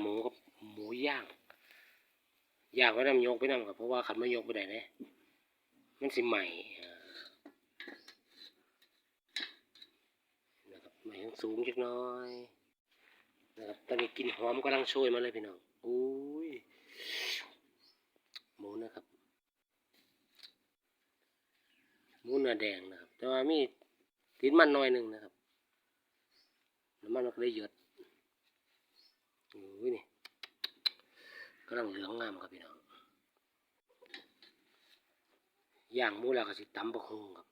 หมูกับหมูย่างย่างไว้นำยกไปนำกับเพราะว่าขันไม่ยกไปได้เนี่ยมันสิใหม่นะครับใหม่ยังสูงจักน้อยนะครับตอนนี้กลินหอมกำลังโชยมาเลยพี่น้องอุ้ยหมูนะครับหมูเนื้อแดงนะครับ แต่ว่ามีติดมันน่อยหนึ่งนะครับน้ำมันมันก็ได้หยด อุ้ยนี่กำลังเหลืองงามครับพี่น้องย่างมูแล้วก็สิตำบะฮงครับ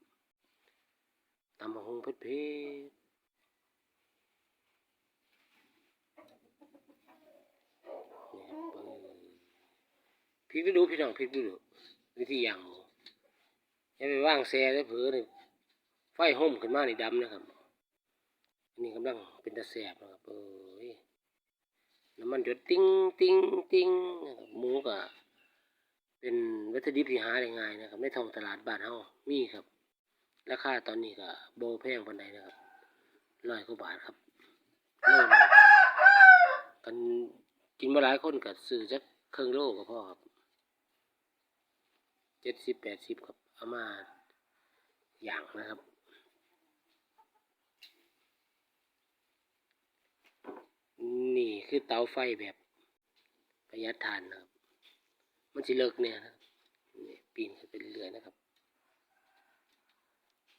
ตำบะฮงเผ็ดเผ็ดนี่ครับเออพริกดูดูพี่น้องพริกดูดูวิธีย่างหมูอย่าไปว่างแซ่ได้เผือนี่ไฟห่มขึ้นมาในดำนะครับอันนี้กำลังเป็นตะแสบนะครับเอ้ย น้ำมันหยดติ้งติ้งติ้งนะครับหมูก็เป็นวัตถุดิบที่หาได้ง่ายนะครับในท้องตลาดบ้านเฮามีครับ ราคาตอนนี้ก็โบแพงปานใดนะครับร้อยกว่าบาทครับโลนึงกันกินมาหลายคนก็ซื้อจักเครึ่องโลก็พอครับเจ็ดสิบแปดสิบครับเอามาอย่างนะครับ นี่ คือเตาไฟแบบประหยัดทานนะครับ มันจะเลิกเนี่ยนะนี่ปีนขึ้นไปเรื่อยๆนะครับ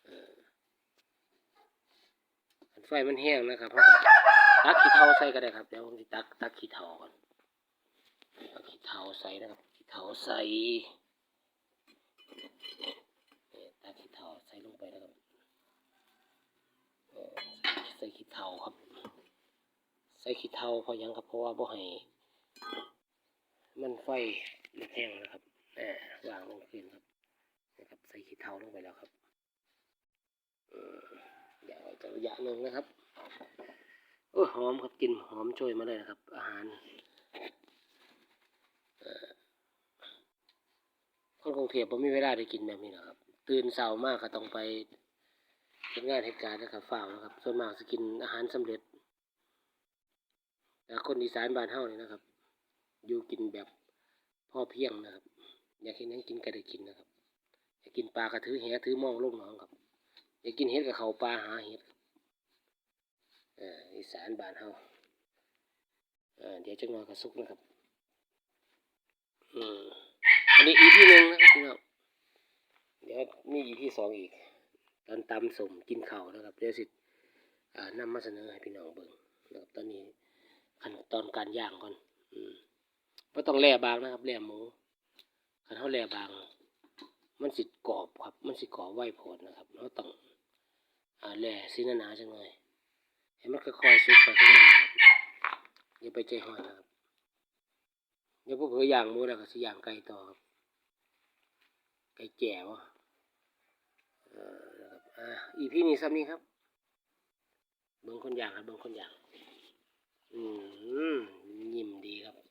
เอออันไฟมันแห้งนะครับเพราะตักขี้เทาใส่ก็ได้ครับเดี๋ยวผมจะตักตักขี้เทาก่อนตักขี้เทาใส่นะครับขี้เทาใส่ นี่ตาขี้เทาใส่ลงไปแล้วครับเอ่อใส่ขี้เทาครับ ใส่ขี้เทาเพราะยังครับเพราะว่าบ่ให้มันไฟมันแห้งนะครับแหมวางลงขึ้นครับนะครับใส่ขี้เทาลงไปแล้วครับเออเดี๋ยวไว้จะระยะหนึ่งนะครับโอ้หอมครับกินหอมโชยมาเลยนะครับ อาหารเอ่อคนกรุงเทพผมมีเวลาได้กินแบบนี้นะครับ ตื่นเช้ามากก็ต้องไปเฮ็ดงานเหตุการณ์นะครับฝ้าวนะครับ ส่วนมากจะกินอาหารสำเร็จ คนอีสานบ้านเฮานี่นะครับ อยู่กินแบบพ่อเพียงนะครับ อยากเห็นยังกินก็ได้กินนะครับ อยากกินปลากระถือแหถือมองลงหนองครับ อยากกินเห็ดกับเขาปลาหาเห็ดอ่ออีสานบ้านเฮาเอ่อเดี๋ยวจังหน่อยก็สุกนะครับอันนี้ EP หนึ่งนะครับพี่น้องเดี๋ยวมี EP สองอีก ตอนตำสมกินข้านะครับ เดี๋ยวสิอ่านำมาเสนอให้พี่น้องเบิ่งนะครับตอนนี้ ตอนการย่างก่อนอืมบ่ต้องแล่บางนะครับแล่หมูคันเฮาแล่บาง มันสิกรอบครับ มันสิกรอบไหวโพดนะครับเราต้องอแล่สิหนาๆจังหน่อยให้มันค่อยๆสุกไปข้างในนะครับอย่าไปใจห้อนนะครับเดี๋ยวพวกเผยย่างหมูแล้วก็สิย่างไก่ต่อครับไก่แจ๋วอ่าอีพี่นี่ซ้ำนี้ครับเบิ่งคนอย่างครับเบิ่งคนอย่าง อืมยิ้มดีครับ